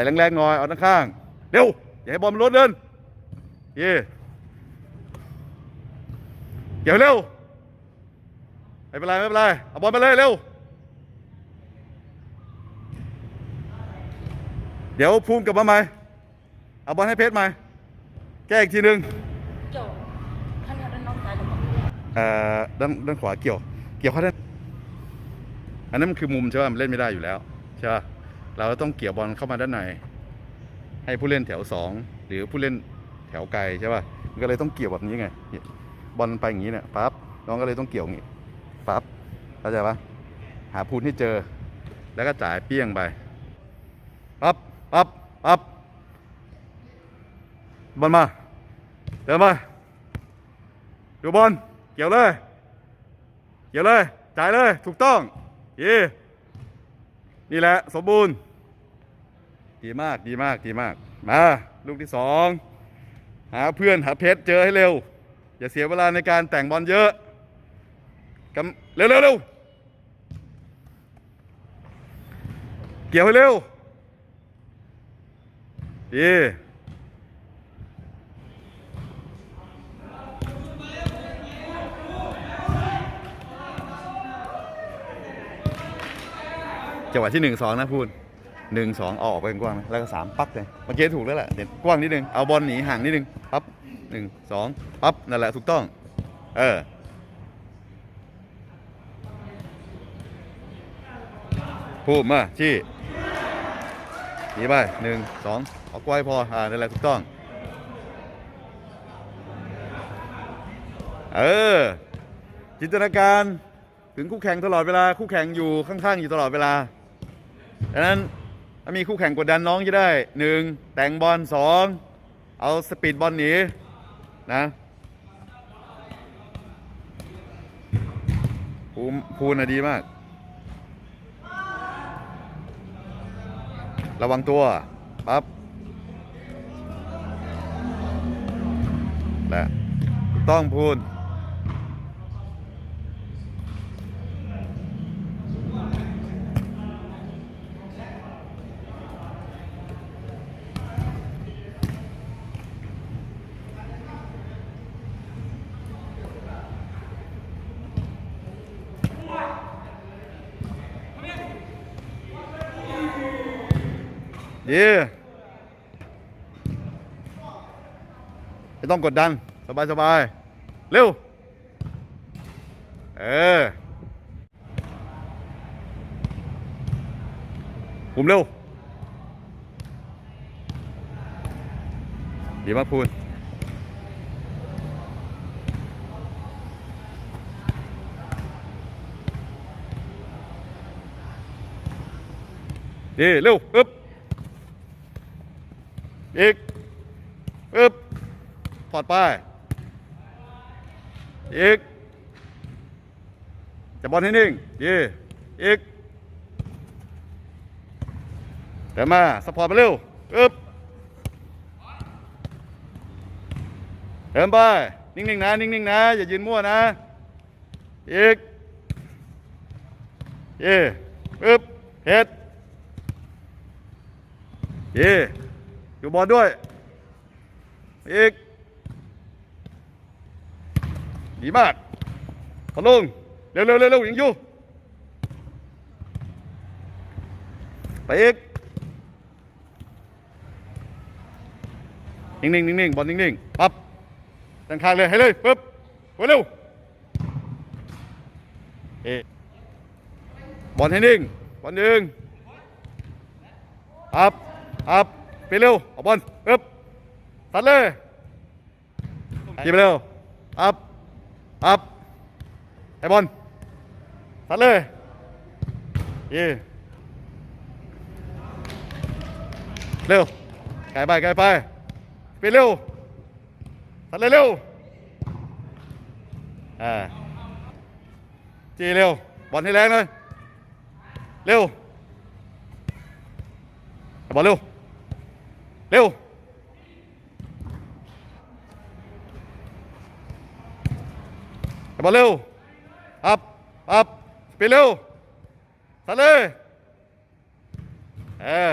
แต่แรงๆหน่อย เอาด้านข้าง เร็ว อย่าให้บอลมันลดเดิน เย่เกี่ยวเร็ว ไม่เป็นไรไม่เป็นไร เอาบอลมาเลยเร็ว เดี๋ยวภูมิกลับมาใหม่ เอาบอลให้เพชรใหม่ แก้อีกทีหนึ่งเกี่ยวท่านท่านน้องชายหรือเปล่าเอ่อด้านด้านขวาเกี่ยว เกี่ยวเข้าด้านอันนั้นมันคือมุมใช่ป่ะมันเล่นไม่ได้อยู่แล้วใช่ป่ะ เราต้องเกี่ยวบอลเข้ามาด้านในให้ผู้เล่นแถวสองหรือผู้เล่นแถวไกลใช่ป่ะมันก็เลยต้องเกี่ยวแบบนี้ไง บอลไปอย่างนี้เนี่ยปั๊บน้องก็เลยต้องเกี่ยวอย่างนี้ปั๊บเข้าใจป่ะหาพูนให้เจอ แล้วก็จ่ายเปี้ยงไปปั๊บปั๊บปั๊บบอลมาเดินมาดูบอลเกี่ยวเลยเกี่ยวเลยจ่ายเลยถูกต้องเย่นี่แหละสมบูรณ์ ดีมากดีมากดีมาก มาลูกที่สองหาเพื่อนหาเพชรเจอให้เร็ว อย่าเสียเวลาในการแต่งบอลเยอะกำเร็วเร็วเร็วเกี่ยวให้เร็วดีจังหวะที่หนึ่งสองนะพูด หนึ่งสองออกไปกว้างนะแล้วก็สามปั๊บเลยเมื่อกี้ถูกแล้วแหละเด็ดกว้างนิดนึงเอาบอลหนีห่างนิดนึงปั๊บหนึ่งสองปั๊บนั่นแหละถูกต้อง เออพูดมาชี้หนีไปหนึ่งสองเอากว้ายพออ่านั่นแหละถูกต้อง เออ จินตนาการถึงคู่แข่งตลอดเวลาคู่แข่งอยู่ข้างๆอยู่ตลอดเวลาดังนั้น ถ้ามีคู่แข่งกดดันน้องจะได้หนึ่งแต่งบอลสองเอาสปีดบอลหนีนะภูมิภูมินะดีมาก ระวังตัวปั๊บและต้องพูน ดีไม่ต้องกดดัน สบายสบาย เร็ว เออปุ่มเร็ว ดีมากพูนดีเร็ว อึ๊บ อีกปึ๊บถอดไปายอีกจับอลให้นิ่งดีอีกเดินมาสปอร์ตมาเร็วปึ๊บเดินไปนิ่งๆนะ นิ่งๆนะ อย่ายืนมั่วนะ อีกเย่ปึ๊บเฮ็ดเย่ อยู่บอลด้วย อีก ดีมากพอลงเร็วเร็วเร็วเร็วยังอยู่ ไปอีก นิ่งนิ่งนิ่งนิ่งบอลนิ่งนิ่งปั๊บด้านข้างเลย ให้เลยปึ๊บไปเร็วเอบอลให้นิ่งบอลหนึ่งอัพอัพ ไปเร็วเอาบอลปึ๊บตัดเลยยิงไปเร็วอัพอัพไอ้บอลตัดเลยยีเร็วไกลไปไกลไปไปเร็วตัดเลยเร็วอ่าจีเร็วบอลให้แรงเลยเร็วบอลเร็ว เร็วไปบอลเร็ว อัพ อัพ ไปเร็วสัดเลยเออ